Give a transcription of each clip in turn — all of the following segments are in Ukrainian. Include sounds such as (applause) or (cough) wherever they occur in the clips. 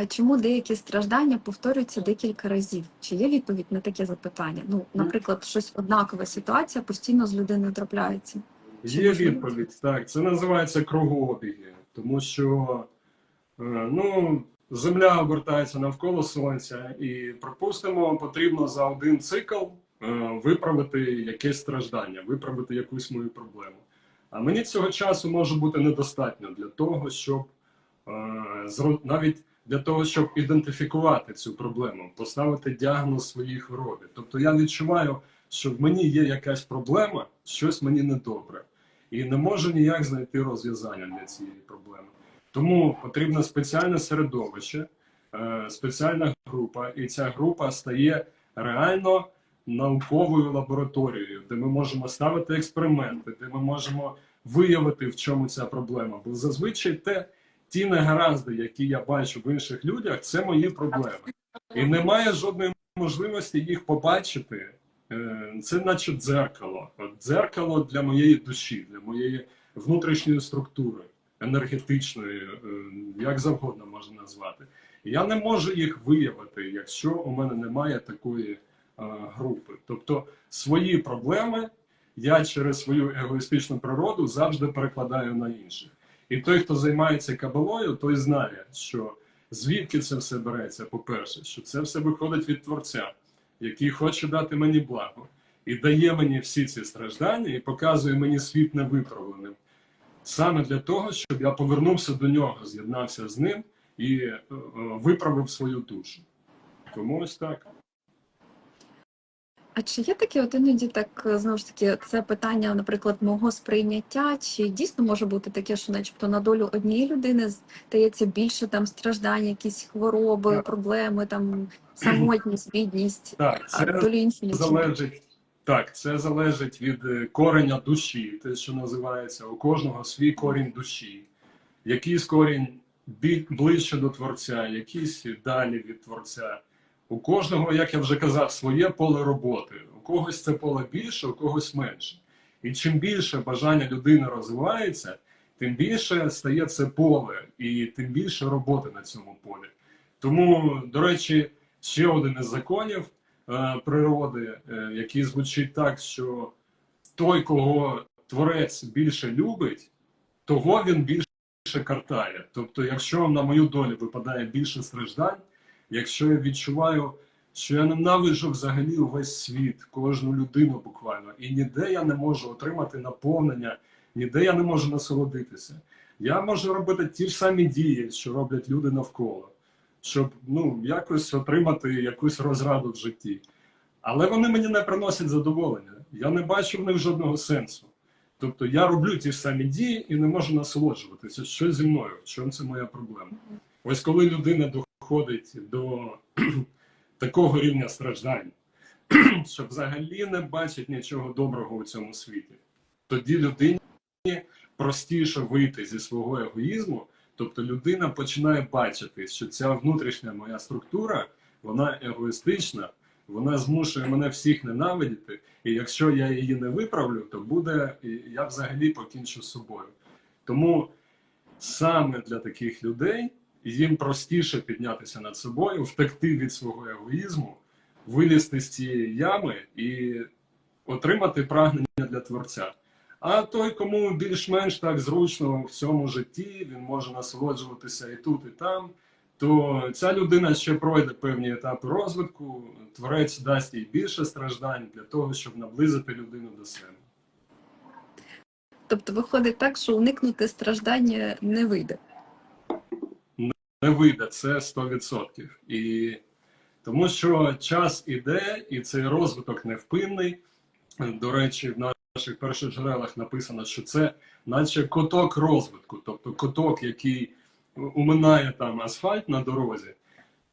А чому деякі страждання повторюються декілька разів? Чи є відповідь на таке запитання? Ну, наприклад, щось однакова ситуація постійно з людиною трапляється. Чи Є відповідь, так. Це називається кругообіги, тому що е, ну, Земля обертається навколо Сонця, і, припустимо, потрібно за один цикл е, виправити якесь страждання, виправити якусь мою проблему. А мені цього часу може бути недостатньо для того, щоб е, навіть для того, щоб ідентифікувати цю проблему, поставити діагноз своїй хворобі. Тобто я відчуваю, що в мені є якась проблема, щось мені недобре, і не можу ніяк знайти розв'язання для цієї проблеми. Тому потрібно спеціальне середовище, е, спеціальна група, і ця група стає реально науковою лабораторією, де ми можемо ставити експерименти, де ми можемо виявити, в чому ця проблема. Бо зазвичай те, ті негаразди, які я бачу в інших людях, це мої проблеми. І немає жодної можливості їх побачити. Е, Це наче дзеркало. Дзеркало для моєї душі, для моєї внутрішньої структури, енергетичної, е, як завгодно можна назвати. Я не можу їх виявити, якщо у мене немає такої е, групи. Тобто свої проблеми я через свою егоїстичну природу завжди перекладаю на інших. І той, хто займається кабалою, той знає, що звідки це все береться, по-перше, що це все виходить від Творця, який хоче дати мені благо, і дає мені всі ці страждання, і показує мені світ невиправленим. Саме для того, щоб я повернувся до нього, з'єднався з ним і е, е, виправив свою душу. Тому ось так. А чи є таке, от іноді так е, знову ж таки, це питання, наприклад, мого сприйняття? Чи дійсно може бути таке, що, начебто, на долю однієї людини стається більше там страждань, якісь хвороби, Так. проблеми, там самотність, бідність, Так, а це долю іншої залежить. Так, це залежить від е, кореня душі, те, що називається у кожного свій корінь душі. Якийсь корінь ближче до Творця, якийсь далі від Творця. У кожного, як я вже казав, своє поле роботи. У когось це поле більше, у когось менше. І чим більше бажання людини розвивається, тим більше стає це поле, і тим більше роботи на цьому полі. Тому, до речі, ще один із законів е, природи, е, який звучить так, що той, кого творець більше любить, того він більше картає. Тобто, якщо на мою долю випадає більше страждань, якщо я відчуваю, що я ненавиджу взагалі увесь світ, кожну людину буквально, і ніде я не можу отримати наповнення, ніде я не можу насолодитися. Я можу робити ті ж самі дії, що роблять люди навколо, щоб ну, якось отримати якусь розраду в житті. Але вони мені не приносять задоволення. Я не бачу в них жодного сенсу. Тобто я роблю ті ж самі дії і не можу насолоджуватися. Що зі мною? В чому це моя проблема? Ось коли людина доходить до (clears throat) такого рівня страждань, (clears throat) що взагалі не бачить нічого доброго у цьому світі, тоді людині простіше вийти зі свого егоїзму. Тобто людина починає бачити, що ця внутрішня моя структура, вона егоїстична, вона змушує мене всіх ненавидіти, і якщо я її не виправлю, то буде я взагалі покінчу з собою. Тому саме для таких людей їм простіше піднятися над собою, втекти від свого егоїзму, вилізти з цієї ями і отримати прагнення для творця. А той, кому більш-менш так зручно в цьому житті, він може насолоджуватися і тут, і там, то ця людина ще пройде певні етапи розвитку, творець дасть їй більше страждань для того, щоб наблизити людину до себе. Тобто виходить так, що уникнути страждання не вийде. Не вийде це 100%. І тому що час іде, і цей розвиток невпинний. До речі, в наших перших джерелах написано, що це наче коток розвитку, тобто коток, який уминає там асфальт на дорозі,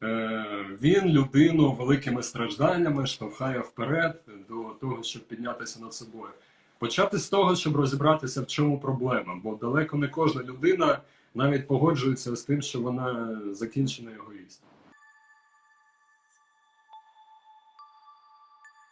е, він людину великими стражданнями штовхає вперед до того, щоб піднятися над собою. Почати з того, щоб розібратися, в чому проблема, бо далеко не кожна людина навіть погоджується з тим, що вона закінчена егоїст.